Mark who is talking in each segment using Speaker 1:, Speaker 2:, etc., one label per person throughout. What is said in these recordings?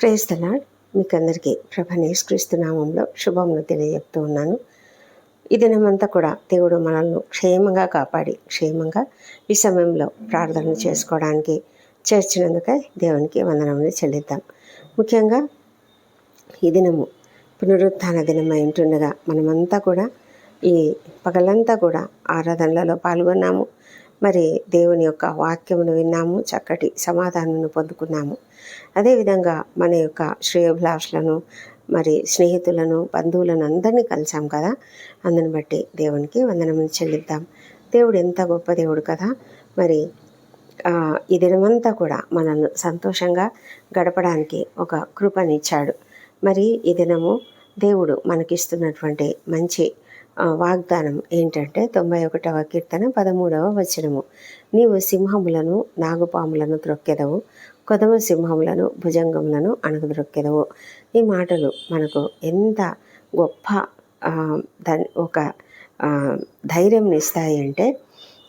Speaker 1: Praise the Lord మీకు అందరికీ ప్రభ నేస్క్రీస్తు నామంలో శుభములు తెలియజెప్తూ ఉన్నాను. ఈ దినమంతా కూడా దేవుడు మనల్ని క్షేమంగా కాపాడి క్షేమంగా ఈ సమయంలో ప్రార్థన చేసుకోవడానికి చేర్చినందుకే దేవునికి వందనములు చెల్లిద్దాం. ముఖ్యంగా ఈ దినము పునరుత్థాన దినమై ఉంటుండగా మనమంతా కూడా ఈ పగలంతా కూడా ఆరాధనలలో పాల్గొన్నాము. మరి దేవుని యొక్క వాక్యమును విన్నాము చక్కటి సమాధానమును పొందుకున్నాము. అదేవిధంగా మన యొక్క శ్రేయోభిలాషులను మరి స్నేహితులను బంధువులను అందరినీ కలిసాం కదా? అందుని బట్టి దేవునికి వందనములు చెల్లిద్దాం. దేవుడు ఎంత గొప్ప దేవుడు కదా? మరి ఈ దినమంతా కూడా మనల్ని సంతోషంగా గడపడానికి ఒక కృపనిచ్చాడు. మరి ఈ దినము దేవుడు మనకిస్తున్నటువంటి మంచి వాగ్దానం ఏంటంటే తొంభై ఒకటవ కీర్తన పదమూడవ వచనము. నీవు సింహములను నాగుపాములను త్రొక్కెదవు కొదమ సింహములను భుజంగములను అణగద్రొక్కెదవు ఈ మాటలు మనకు ఎంత గొప్ప ఒక ధైర్యం ఇస్తాయి అంటే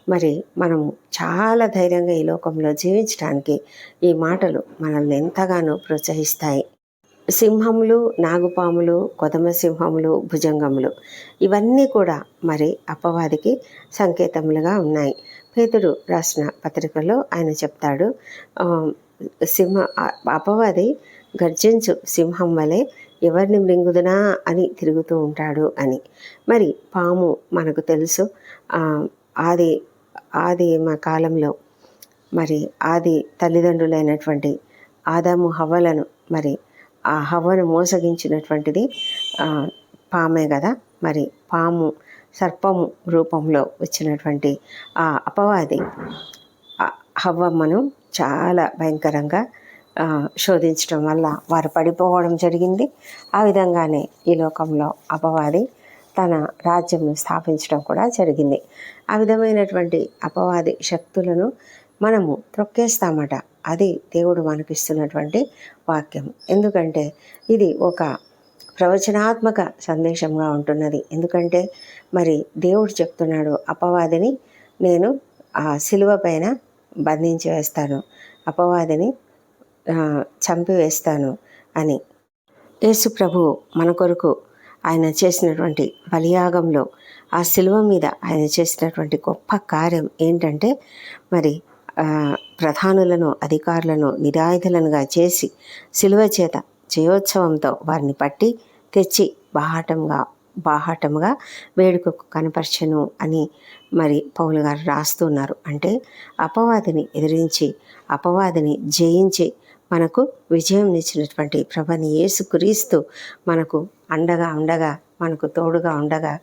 Speaker 1: మరి మనము చాలా ధైర్యంగా ఈ లోకంలో జీవించడానికి ఈ మాటలు మనల్ని ఎంతగానో ప్రోత్సహిస్తాయి. సింహములు నాగుపాములు కొదమ సింహములు భుజంగములు. ఇవన్నీ కూడా మరి అపవాదికి సంకేతములుగా ఉన్నాయి. పేతుడు రాసిన పత్రికలో ఆయన చెప్తాడు సింహ అపవాది గర్జించు సింహం వలె ఎవరిని మృంగుదునా అని తిరుగుతూ ఉంటాడు అని. మరి పాము మనకు తెలుసు ఆది ఆది మా కాలంలో మరి ఆది తల్లిదండ్రులైనటువంటి ఆదాము హవ్వలను మరి ఆ హవ్వను మోసగించినటువంటిది పామే కదా. మరి పాము సర్పము రూపంలో వచ్చినటువంటి ఆ అపవాది హవ్వమ్మను చాలా భయంకరంగా శోధించడం వల్ల వారు పడిపోవడం జరిగింది. ఆ విధంగానే ఈ లోకంలో అపవాది తన రాజ్యంను స్థాపించడం కూడా జరిగింది. ఆ విధమైనటువంటి అపవాది శక్తులను మనము త్రొక్కేస్తామట. అది దేవుడు మనకిస్తున్నటువంటి వాక్యం. ఎందుకంటే ఇది ఒక ప్రవచనాత్మక సందేశంగా ఉంటున్నది. ఎందుకంటే మరి దేవుడు చెప్తున్నాడు అపవాదిని నేను ఆ శిలువ పైన బంధించి వేస్తాను. అపవాదిని చంపివేస్తాను అని. యేసు ప్రభు మన కొరకు ఆయన చేసినటువంటి బలియాగంలో ఆ శిలువ మీద ఆయన చేసినటువంటి గొప్ప కార్యం ఏంటంటే మరి ప్రధానులను అధికారులను నిరాయుధులనుగా చేసి శిలువ చేత జయోత్సవంతో వారిని పట్టి తెచ్చి బాహాటంగా బాహాటముగా వేడుకకు కనపరచను అని మరి పౌలు గారు రాస్తున్నారు అంటే అపవాదిని ఎదిరించి అపవాదిని జయించి మనకు విజయం ఇచ్చినటువంటి ప్రభని యేసుక్రీస్తు మనకు అండగా ఉండగా మనకు తోడుగా ఉండగా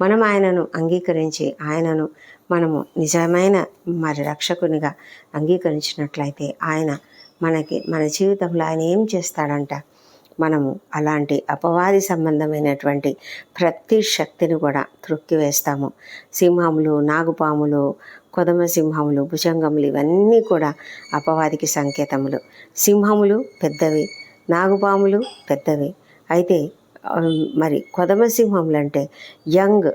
Speaker 1: మనం ఆయనను అంగీకరించి ఆయనను మనము నిజమైన మరి రక్షకునిగా అంగీకరించినట్లయితే ఆయన మనకి మన జీవితంలో ఆయన ఏం చేస్తాడంట? మనము అలాంటి అపవాది సంబంధమైనటువంటి ప్రతి శక్తిని కూడా త్రొక్కివేస్తాము. సింహములు నాగుపాములు కొదమ సింహములు భుజంగములు ఇవన్నీ కూడా అపవాదికి సంకేతములు. సింహములు పెద్దవి నాగుపాములు పెద్దవి. అయితే మరి కొదమ సింహములు అంటే యంగ్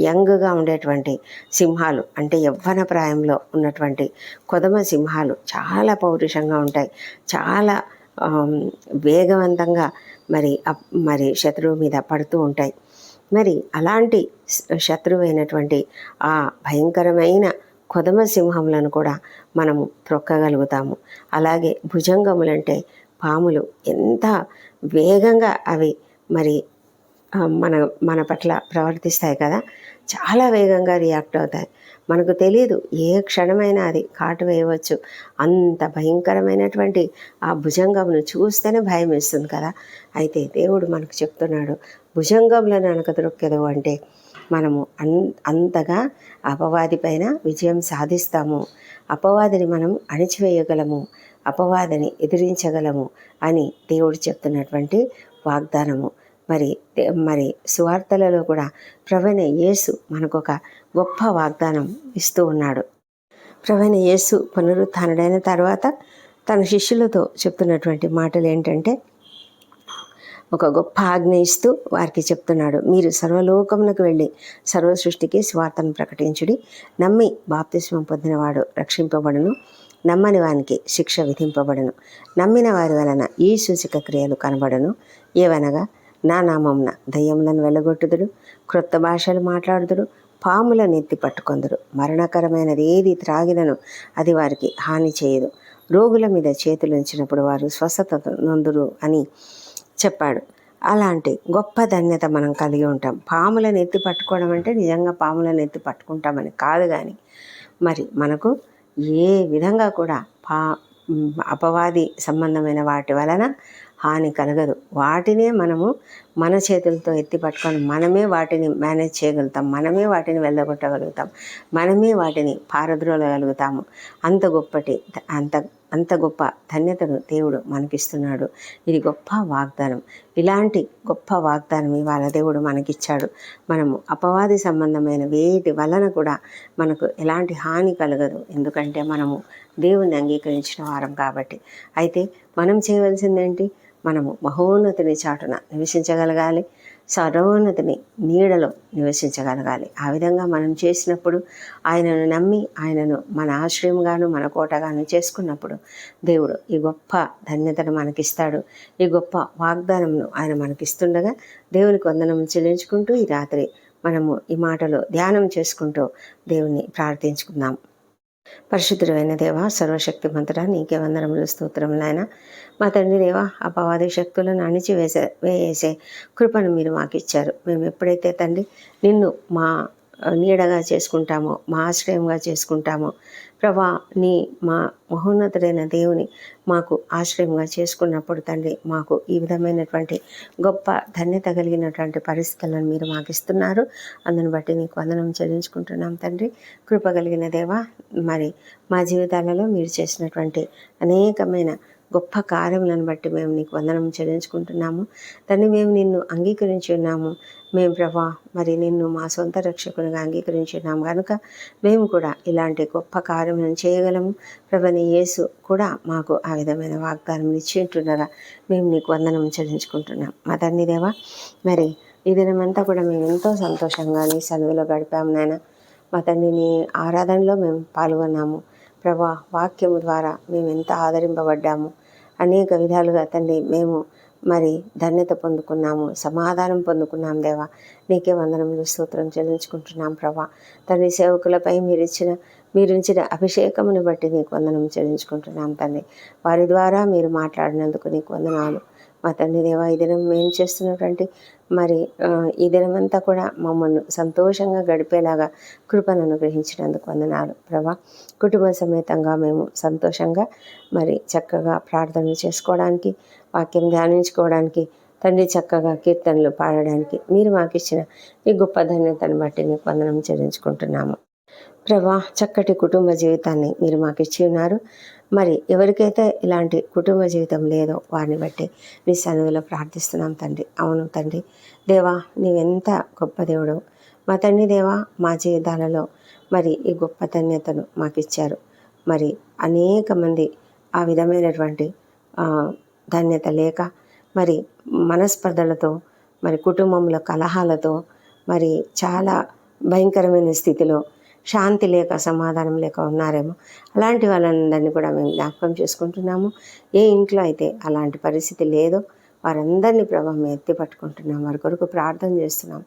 Speaker 1: యంగ్గా ఉండేటువంటి సింహాలు అంటే యవ్వన ప్రాయంలో ఉన్నటువంటి కొదమ సింహాలు చాలా పౌరుషంగా ఉంటాయి. చాలా వేగవంతంగా మరి మరి శత్రువు మీద పడుతూ ఉంటాయి. మరి అలాంటి శత్రువైనటువంటి ఆ భయంకరమైన కొదమ సింహములను కూడా మనము త్రొక్కగలుగుతాము. అలాగే భుజంగములంటే పాములు ఎంత వేగంగా అవి మరి మన మన పట్ల ప్రవర్తిస్తాయి కదా. చాలా వేగంగా రియాక్ట్ అవుతాయి. మనకు తెలియదు ఏ క్షణమైనా అది కాటు వేయవచ్చు. అంత భయంకరమైనటువంటి ఆ భుజంగమును చూస్తేనే భయం వేస్తుంది కదా. అయితే దేవుడు మనకు చెప్తున్నాడు భుజంగములను దొరకదు అంటే మనము అన్ అంతగా అపవాది పైన విజయం సాధిస్తాము. అపవాదిని మనం అణిచివేయగలము. అపవాదిని ఎదిరించగలము అని దేవుడు చెప్తున్నటువంటి వాగ్దానము. మరి మరి సువార్తలలో కూడా ప్రవణ యేసు మనకు ఒక గొప్ప వాగ్దానం ఇస్తూ ఉన్నాడు. ప్రవణ యేసు పునరుత్డైన తర్వాత తన శిష్యులతో చెప్తున్నటువంటి మాటలు ఏంటంటే ఒక గొప్ప ఆజ్ఞ ఇస్తూ వారికి చెప్తున్నాడు. మీరు సర్వలోకమునకు వెళ్ళి సర్వ సృష్టికి స్వార్థను ప్రకటించుడి. నమ్మి బాప్తిస్వం పొందినవాడు రక్షింపబడును. నమ్మని వానికి శిక్ష విధింపబడును. నమ్మిన వారి వలన ఈ సూచిక క్రియలు కనబడును. ఏవనగా నా నామంన దయ్యములను వెళ్ళగొట్టుదుడు క్రొత్త భాషలు మాట్లాడుదుడు పాములను ఎత్తి పట్టుకొందురు. మరణకరమైనది ఏది త్రాగినను అది వారికి హాని చేయదు. రోగుల మీద చేతులు ఉంచినప్పుడు వారు స్వస్థత నొందురు అని చెప్పాడు. అలాంటి గొప్ప ధన్యత మనం కలిగి ఉంటాం. పాములను ఎత్తి పట్టుకోవడం అంటే నిజంగా పాములను ఎత్తి పట్టుకుంటామని కాదు కానీ మరి మనకు ఏ విధంగా కూడా పా అపవాది సంబంధమైన వాటి వలన హాని కలగదు. వాటినే మనము మన చేతులతో ఎత్తి పట్టుకొని మనమే వాటిని మేనేజ్ చేయగలుగుతాం. మనమే వాటిని వెళ్ళగొట్టగలుగుతాం. మనమే వాటిని పారద్రోలగలుగుతాము. అంత గొప్పటి అంత అంత గొప్ప ధన్యతను దేవుడు మనకిస్తున్నాడు. ఇది గొప్ప వాగ్దానం. ఇలాంటి గొప్ప వాగ్దానం ఇవాళ దేవుడు మనకిచ్చాడు. మనము అపవాది సంబంధమైన వేటి వలన కూడా మనకు ఎలాంటి హాని కలగదు. ఎందుకంటే మనము దేవుణ్ణి అంగీకరించిన వారం కాబట్టి. అయితే మనం చేయవలసిందేంటి? మనము మహోన్నతిని చాటున నివసించగలగాలి. సర్వోన్నతిని నీడలో నివసించగలగాలి. ఆ విధంగా మనం చేసినప్పుడు ఆయనను నమ్మి ఆయనను మన ఆశ్రయంగాను మన కోటగాను చేసుకున్నప్పుడు దేవుడు ఈ గొప్ప ధన్యతను మనకిస్తాడు. ఈ గొప్ప వాగ్దానంను ఆయన మనకిస్తుండగా దేవునికి వందనం చెల్లించుకుంటూ ఈ రాత్రి మనము ఈ మాటలు ధ్యానం చేసుకుంటూ దేవుణ్ణి ప్రార్థించుకుందాం. పరిశుద్ధుడైన దేవ సర్వశక్తి మంతుడా నీకే వందనములు స్తోత్రములైనా మా తండ్రి దేవా అపవాది శక్తులను అణిచివేసే వేసే కృపను మీరు మాకు ఇచ్చారు మేము ఎప్పుడైతే తండ్రి నిన్ను మా నీడగా చేసుకుంటామో మా ఆశ్రయంగా చేసుకుంటామో ప్రభా నీ మా మహోన్నతుడైన దేవుని మాకు ఆశ్రయంగా చేసుకున్నప్పుడు తండ్రి మాకు ఈ విధమైనటువంటి గొప్ప ధన్యత కలిగినటువంటి పరిస్థితులను మీరు మాకు ఇస్తున్నారు అందుని బట్టి నీకు వందనం చెల్లించుకుంటున్నాం తండ్రి. కృప కలిగిన దేవా మరి మా జీవితాలలో మీరు చేసినటువంటి అనేకమైన గొప్ప కార్యములను బట్టి మేము నీకు వందనం చెల్లించుకుంటున్నాము. తండ్రి మేము నిన్ను అంగీకరించి ఉన్నాము మేము ప్రభా మరి నిన్ను మా సొంత రక్షకునిగా అంగీకరించి ఉన్నాము కనుక మేము కూడా ఇలాంటి గొప్ప కార్యములను చేయగలము. ప్రభని యేసు కూడా మాకు ఆ విధమైన వాగ్దానం ఇచ్చి ఉంటున్నారా మేము నీకు వందనం చెల్లించుకుంటున్నాం. మా తండ్రి దేవా మరి ఈ దినమంతా కూడా మేము ఎంతో సంతోషంగా నీ సన్నిధిలో గడిపాము నాయన. మా తండ్రిని ఆరాధనలో మేము పాల్గొన్నాము. ప్రభా వాక్యము ద్వారా మేము ఎంత ఆదరింపబడ్డాము. అనేక విధాలుగా తండ్రి మేము మరి ధన్యత పొందుకున్నాము సమాధానం పొందుకున్నాం దేవా. నీకే వందనములు స్తోత్రం చెల్లించుకుంటున్నాం ప్రభా. తండ్రి సేవకులపై మీరు ఇచ్చిన మీరు ఇచ్చిన అభిషేకమును బట్టి నీకు వందనం చెల్లించుకుంటున్నాం తండ్రి. వారి ద్వారా మీరు మాట్లాడినందుకు నీకు వందనాలు. మా తండ్రి దేవా ఈ దినం మేము చేస్తున్నటువంటి? మరి ఈ దినమంతా కూడా మమ్మల్ని సంతోషంగా గడిపేలాగా కృపను అనుగ్రహించినందుకు వందనాలు. ప్రభా కుటుంబ సమేతంగా మేము సంతోషంగా మరి చక్కగా ప్రార్థనలు చేసుకోవడానికి వాక్యం ధ్యానించుకోవడానికి తండ్రి చక్కగా కీర్తనలు పాడడానికి మీరు మాకు ఇచ్చిన ఈ గొప్ప ధన్యతను బట్టి మీకు వందనం చెల్లించుకుంటున్నాము. ప్రభా చక్కటి కుటుంబ జీవితాన్ని మీరు మాకు ఇచ్చి ఉన్నారు. మరి ఎవరికైతే ఇలాంటి కుటుంబ జీవితం లేదో వారిని బట్టి నీ సన్నిధిలో ప్రార్థిస్తున్నాం తండ్రి. అవును తండ్రి. దేవా నీవెంత గొప్ప దేవుడు మా తండ్రి దేవా మా జీవితాలలో మరి ఈ గొప్ప ధన్యతను మాకు ఇచ్చారు మరి అనేక మంది ఆ విధమైనటువంటి ధన్యత లేక మరి మనస్పర్ధలతో మరి కుటుంబంలో కలహాలతో మరి చాలా భయంకరమైన స్థితిలో శాంతి లేక సమాధానం లేక ఉన్నారేమో. అలాంటి వాళ్ళందరినీ కూడా మేము జ్ఞాపకం చేసుకుంటున్నాము. ఏ ఇంట్లో అయితే అలాంటి పరిస్థితి లేదో వారందరినీ ప్రభావం ఎత్తి పట్టుకుంటున్నాం వారి కొరకు ప్రార్థన చేస్తున్నాం.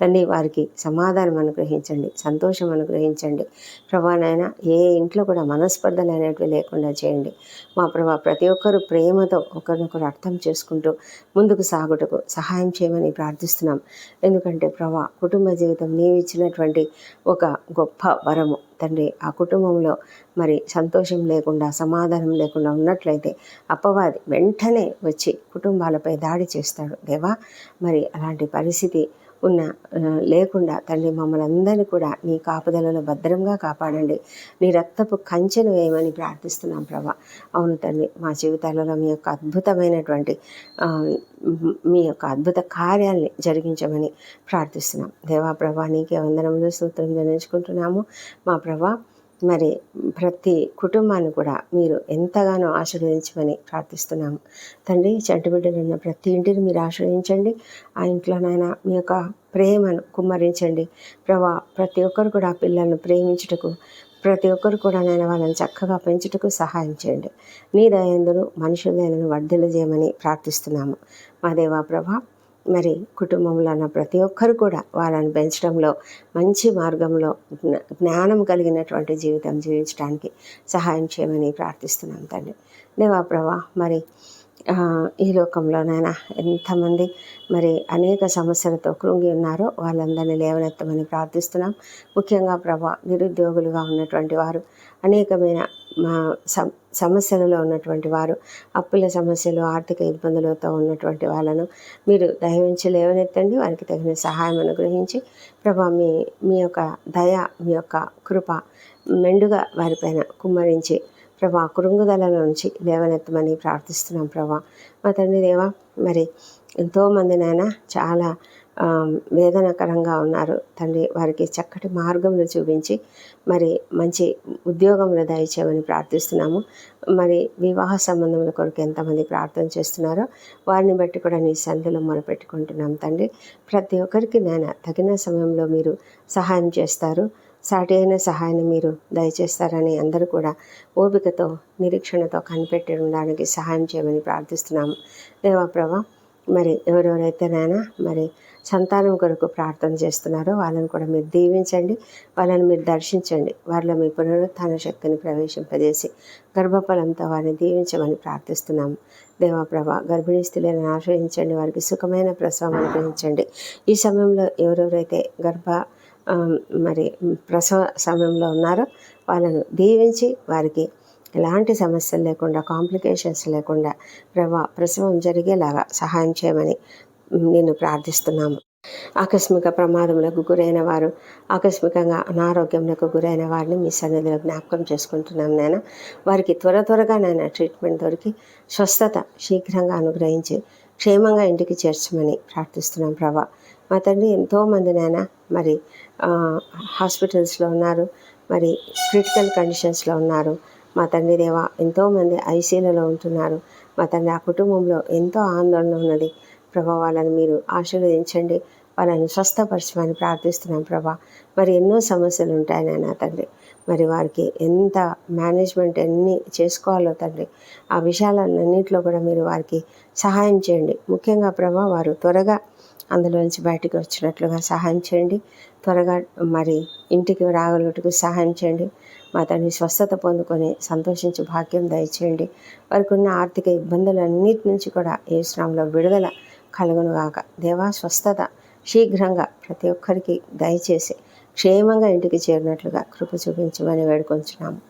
Speaker 1: తండ్రి వారికి సమాధానం అనుగ్రహించండి సంతోషం అనుగ్రహించండి. ప్రభానైనా ఏ ఇంట్లో కూడా మనస్పర్ధలు అనేటివి లేకుండా చేయండి. మా ప్రభా ప్రతి ఒక్కరు ప్రేమతో ఒకరినొకరు అర్థం చేసుకుంటూ ముందుకు సాగుటకు సహాయం చేయమని ప్రార్థిస్తున్నాం. ఎందుకంటే ప్రభా కుటుంబ జీవితం నీవిచ్చినటువంటి ఒక గొప్ప వరము. తండ్రి ఆ కుటుంబంలో మరి సంతోషం లేకుండా సమాధానం లేకుండా ఉన్నట్లయితే అపవాది వెంటనే వచ్చి కుటుంబాలపై దాడి చేస్తాడు. దేవా మరి అలాంటి పరిస్థితి ఉన్న లేకుండా తండ్రి మమ్మల్ని అందరినీ కూడా నీ కాపుదలలో భద్రంగా కాపాడండి. నీ రక్తపు కంచెను వేయమని ప్రార్థిస్తున్నాం ప్రభా. అవును తండ్రి మా జీవితాలలో మీ యొక్క అద్భుతమైనటువంటి మీ యొక్క అద్భుత కార్యాల్ని జరిగించమని ప్రార్థిస్తున్నాం. దేవా ప్రభా నీకే వందనములు సూత్రం జరించుకుంటున్నాము మా ప్రభా మరి ప్రతి కుటుంబాన్ని కూడా మీరు ఎంతగానో ఆశీర్వదించమని ప్రార్థిస్తున్నాము. తండ్రి చంటి బిడ్డలున్న ప్రతి ఇంటిని మీరు ఆశ్రయించండి. ఆ ఇంట్లోనైనా మీ యొక్క ప్రేమను కుమ్మరించండి. ప్రభా ప్రతి ఒక్కరు కూడా పిల్లలను ప్రేమించుటకు ప్రతి ఒక్కరు కూడా నేను వాళ్ళని చక్కగా పెంచుటకు సహాయం చేయండి. నీ దయందును మనుషులను వర్ధలు చేయమని ప్రార్థిస్తున్నాము. మా దేవా ప్రభా మరి కుటుంబంలో ఉన్న ప్రతి ఒక్కరు కూడా వాళ్ళని పెంచడంలో మంచి మార్గంలో జ్ఞానం కలిగినటువంటి జీవితం జీవించడానికి సహాయం చేయమని ప్రార్థిస్తున్నాం తండ్రి. దేవా ప్రభా మరి ఈ లోకంలోనైనా ఎంతమంది మరి అనేక సమస్యలతో కృంగి ఉన్నారో వాళ్ళందరినీ లేవనెత్తమని ప్రార్థిస్తున్నాం. ముఖ్యంగా ప్రభా నిరుద్యోగులుగా ఉన్నటువంటి వారు అనేకమైన సమస్యలలో ఉన్నటువంటి వారు అప్పుల సమస్యలు ఆర్థిక ఇబ్బందులతో ఉన్నటువంటి వాళ్ళను మీరు దయవించి లేవనెత్తండి. వారికి తగిన సహాయం అనుగ్రహించి ప్రభా మీ మీ యొక్క దయ మీ యొక్క కృప మెండుగా వారిపైన కుమ్మరించి ప్రభా కురుంగుదల నుంచి లేవనెత్తమని ప్రార్థిస్తున్నాం ప్రభా. మా తండ్రి దేవా మరి ఎంతోమంది నాయన చాలా వేదనకరంగా ఉన్నారు. తండ్రి వారికి చక్కటి మార్గంలో చూపించి మరి మంచి ఉద్యోగంలో దయచేయమని ప్రార్థిస్తున్నాము. మరి వివాహ సంబంధముల కొరకు ఎంతమంది ప్రార్థన చేస్తున్నారో వారిని బట్టి కూడా నీ సంధిలో మొరపెట్టుకుంటున్నాం తండ్రి. ప్రతి ఒక్కరికి నేను తగిన సమయంలో మీరు సహాయం చేస్తారు. సాటి అయిన సహాయాన్ని మీరు దయచేస్తారని అందరూ కూడా ఓపికతో నిరీక్షణతో కనిపెట్టి ఉండడానికి సహాయం చేయమని ప్రార్థిస్తున్నాము. దేవా ప్రభా మరి ఎవరెవరైతే నాయనా మరి సంతానం కొరకు ప్రార్థన చేస్తున్నారో వాళ్ళని కూడా మీరు దీవించండి వాళ్ళని మీరు దర్శించండి వారిలో మీ పునరుత్థాన శక్తిని ప్రవేశింపజేసి గర్భఫలంతో వారిని దీవించమని ప్రార్థిస్తున్నాము. దేవాప్రభ గర్భిణీ స్త్రీలను ఆశ్రయించండి వారికి సుఖమైన ప్రసవం అనుగ్రహించండి. ఈ సమయంలో ఎవరెవరైతే గర్భ మరి ప్రసవ సమయంలో ఉన్నారో వాళ్ళను దీవించి వారికి ఎలాంటి సమస్యలు లేకుండా కాంప్లికేషన్స్ లేకుండా ప్రభా ప్రసవం జరిగేలాగా సహాయం చేయమని నేను ప్రార్థిస్తున్నాము. ఆకస్మిక ప్రమాదములకు గురైన వారు ఆకస్మికంగా అనారోగ్యములకు గురైన వారిని మీ సన్నిధిలో జ్ఞాపకం చేసుకుంటున్నాం నేను వారికి త్వర త్వరగా నేను ట్రీట్మెంట్ దొరికి స్వస్థత శీఘ్రంగా అనుగ్రహించి క్షేమంగా ఇంటికి చేర్చమని ప్రార్థిస్తున్నాం ప్రభా. మా తండ్రి ఎంతోమంది నాయన మరి హాస్పిటల్స్లో ఉన్నారు మరి క్రిటికల్ కండిషన్స్లో ఉన్నారు మా తండ్రి దేవ ఎంతోమంది ఐసీలలో ఉంటున్నారు. మా తండ్రి ఆ కుటుంబంలో ఎంతో ఆందోళన ఉన్నది. ప్రభా వాళ్ళని మీరు ఆశీర్వదించండి. వాళ్ళని స్వస్థపరచమని ప్రార్థిస్తున్నాం ప్రభా. మరి ఎన్నో సమస్యలు ఉంటాయి నాయన తండ్రి. మరి వారికి ఎంత మేనేజ్మెంట్ ఎన్ని చేసుకోవాలో తండ్రి ఆ విషయాలన్నింటిలో కూడా మీరు వారికి సహాయం చేయండి. ముఖ్యంగా ప్రభా వారు త్వరగా అందులోంచి బయటకు వచ్చినట్లుగా సహాయం చేయండి. త్వరగా మరి ఇంటికి రాగలుగుటకు సహాయం చేయండి. మా తండ్రి స్వస్థత పొందుకొని సంతోషించి భాగ్యం దయచేయండి. వారికి ఉన్న ఆర్థిక ఇబ్బందులన్నిటి నుంచి కూడా ఏ శ్రమంలో విడుదల కలుగునుగాక. దేవా స్వస్థత శీఘ్రంగా ప్రతి ఒక్కరికి దయచేసి క్షేమంగా ఇంటికి చేరినట్లుగా కృప చూపించమని వేడుకొంచున్నాము.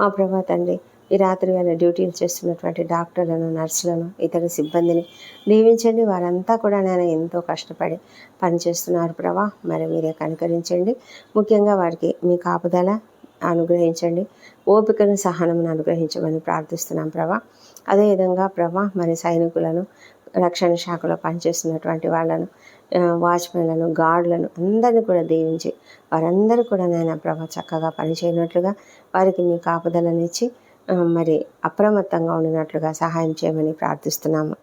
Speaker 1: మా ప్రభా తండ్రి ఈ రాత్రి వేళ డ్యూటీలు చేస్తున్నటువంటి డాక్టర్లను నర్సులను ఇతర సిబ్బందిని దీవించండి. వారంతా కూడా నేను ఎంతో కష్టపడి పనిచేస్తున్నారు ప్రభా. మరి మీరే కనుకరించండి. ముఖ్యంగా వారికి మీ కాపుదల అనుగ్రహించండి. ఓపికను సహనమును అనుగ్రహించమని ప్రార్థిస్తున్నాం ప్రభా. అదేవిధంగా ప్రభా మరి సైనికులను రక్షణ శాఖలో పనిచేస్తున్నటువంటి వాళ్ళను వాచ్మెన్లను గార్డులను అందరినీ కూడా దీవించి వారందరూ కూడా నాయన ప్రభ చక్కగా పనిచేయనట్లుగా వారికి మీ కాపుదలనిచ్చి మరి అప్రమత్తంగా ఉండినట్లుగా సహాయం చేయమని ప్రార్థిస్తున్నాము.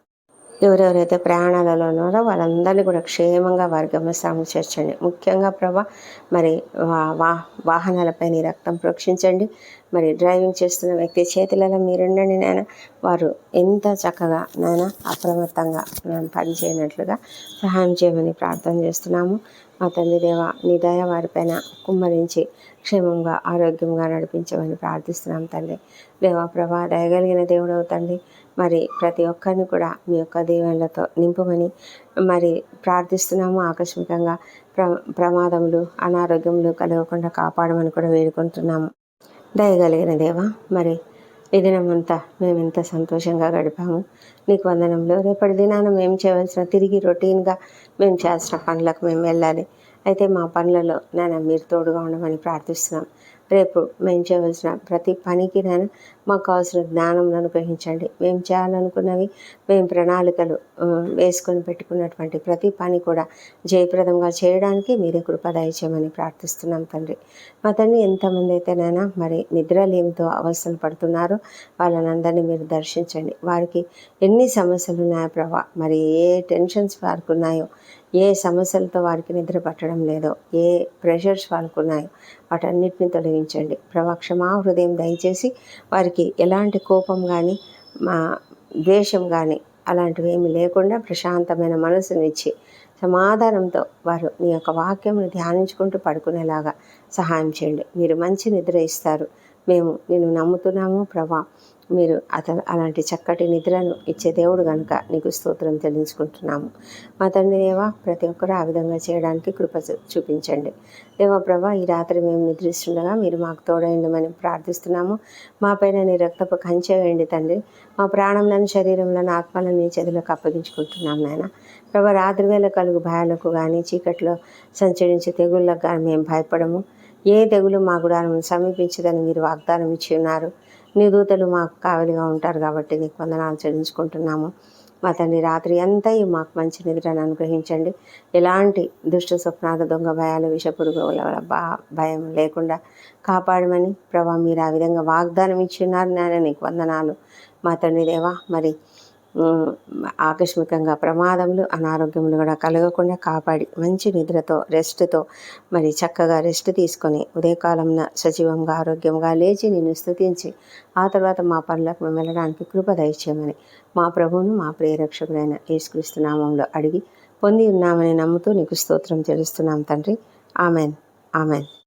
Speaker 1: ఎవరెవరైతే ప్రయాణాలలో ఉన్నారో వాళ్ళందరినీ కూడా క్షేమంగా వారి గమ్యస్థానం చేర్చండి. ముఖ్యంగా ప్రభా మరి వా- వా వాహనాలపై నీ రక్తం ప్రోక్షించండి. మరి డ్రైవింగ్ చేస్తున్న వ్యక్తి చేతులలో మీరుండండి నాయన. వారు ఎంత చక్కగా నాయన అప్రమత్తంగా మేము పనిచేయనట్లుగా సహాయం చేయమని ప్రార్థన చేస్తున్నాము. మా తండ్రి దేవ నీ దయ వారిపైన కుమ్మరించి క్షేమంగా ఆరోగ్యంగా నడిపించమని ప్రార్థిస్తున్నాం తండ్రి. దేవా ప్రభా దయగలిగిన దేవుడవు తండ్రి. మరి ప్రతి ఒక్కరిని కూడా మీ యొక్క దీవెనలతో నింపమని మరి ప్రార్థిస్తున్నాము. ఆకస్మికంగా ప్ర ప్రమాదములు అనారోగ్యములు కలగకుండా కాపాడమని కూడా వేడుకుంటున్నాము. దయగలిగిన దేవా మరి ఈ దినమంతా మేము ఎంత సంతోషంగా గడిపాము. నీకు వందనంలో రేపటి దినాన మేము చేయవలసిన తిరిగి రొటీన్గా మేము చేయాల్సిన పనులకు మేము వెళ్ళాలి. అయితే మా పనులలో నాన్న మీరు తోడుగా ఉండమని ప్రార్థిస్తున్నాం. రేపు మేము చేయవలసిన ప్రతి పనికి నేను మాకు కావాల్సిన జ్ఞానం అనుగ్రహించండి. మేము చేయాలనుకున్నవి మేము ప్రణాళికలు వేసుకొని పెట్టుకున్నటువంటి ప్రతి పని కూడా జయప్రదంగా చేయడానికి మీరే కృప దయచేయమని ప్రార్థిస్తున్నాం తండ్రి. మా తండ్రి ఎంతమంది అయితేనైనా మరి నిద్రలేమితో అవస్థలు పడుతున్నారో వాళ్ళని అందరినీ మీరు దర్శించండి. వారికి ఎన్ని సమస్యలు ఉన్నాయో ప్రభా మరి ఏ టెన్షన్స్ వారికి ఉన్నాయో ఏ సమస్యలతో వారికి నిద్ర పట్టడం లేదో ఏ ప్రెషర్స్ వాళ్ళకు ఉన్నాయో వాటన్నిటిని తొలగించండి. ప్రవక్షమా హృదయం దయచేసి వారికి ఎలాంటి కోపం కానీ మా ద్వేషం కానీ అలాంటివి ఏమి లేకుండా ప్రశాంతమైన మనసునిచ్చి సమాధానంతో వారు నీ యొక్క వాక్యంను ధ్యానించుకుంటూ పడుకునేలాగా సహాయం చేయండి. మీరు మంచి నిద్ర ఇస్తారు. మేము నేను నమ్ముతున్నాము ప్రభా. మీరు అతను అలాంటి చక్కటి నిద్రను ఇచ్చే దేవుడు కనుక నీకు స్తోత్రం చెల్లించుకుంటున్నాము మా తండ్రి దేవా ప్రతి ఒక్కరూ ఆ విధంగా చేయడానికి కృప చూపించండి. దేవా ప్రభా ఈ రాత్రి మేము నిద్రిస్తుండగా మీరు మాకు తోడైండమని ప్రార్థిస్తున్నాము. మా పైన నీ రక్తపు కంచె వేయండి తండ్రి. మా ప్రాణంలను శరీరంలోని ఆత్మలను నీ చేతులకు అప్పగించుకుంటున్నాం నాయన. ప్రభా రాత్రి వేళ కలుగు భయాలకు కానీ చీకట్లో సంచరించే తెగుళ్ళకు కానీ మేము భయపడము. ఏ తెగులు మా గుడాలను సమీపించదని మీరు వాగ్దానం ఇచ్చి ఉన్నారు. నీ దూతలు మాకు కావలిగా ఉంటారు కాబట్టి నీకు వందనాలు చెల్లించుకుంటున్నాము. మా తండ్రి రాత్రి అంతా మాకు మంచి నిద్రను అనుగ్రహించండి. ఎలాంటి దుష్ట స్వప్నాలు దొంగ భయాలు విషపురుగుల బా భయం లేకుండా కాపాడమని ప్రభా మీరు ఆ విధంగా వాగ్దానం ఇచ్చినారు నాయన నీకు వందనాలు. మా తండ్రి దేవా మరి ఆకస్మికంగా ప్రమాదములు అనారోగ్యములు కూడా కలగకుండా కాపాడి మంచి నిద్రతో రెస్ట్తో మరి చక్కగా రెస్ట్ తీసుకొని ఉదయకాలంన సజీవంగా ఆరోగ్యంగా లేచి నిన్ను స్తుతించి ఆ తర్వాత మా పనులకు మేము వెళ్ళడానికి కృప దయచేయమని మా ప్రభువును మా ప్రియరక్షకుడైన యేసుక్రీస్తు నామంలో అడిగి పొంది ఉన్నామని నమ్ముతూ నీకు స్తోత్రం చెల్లిస్తున్నాం తండ్రి. ఆమెన్. ఆమెన్.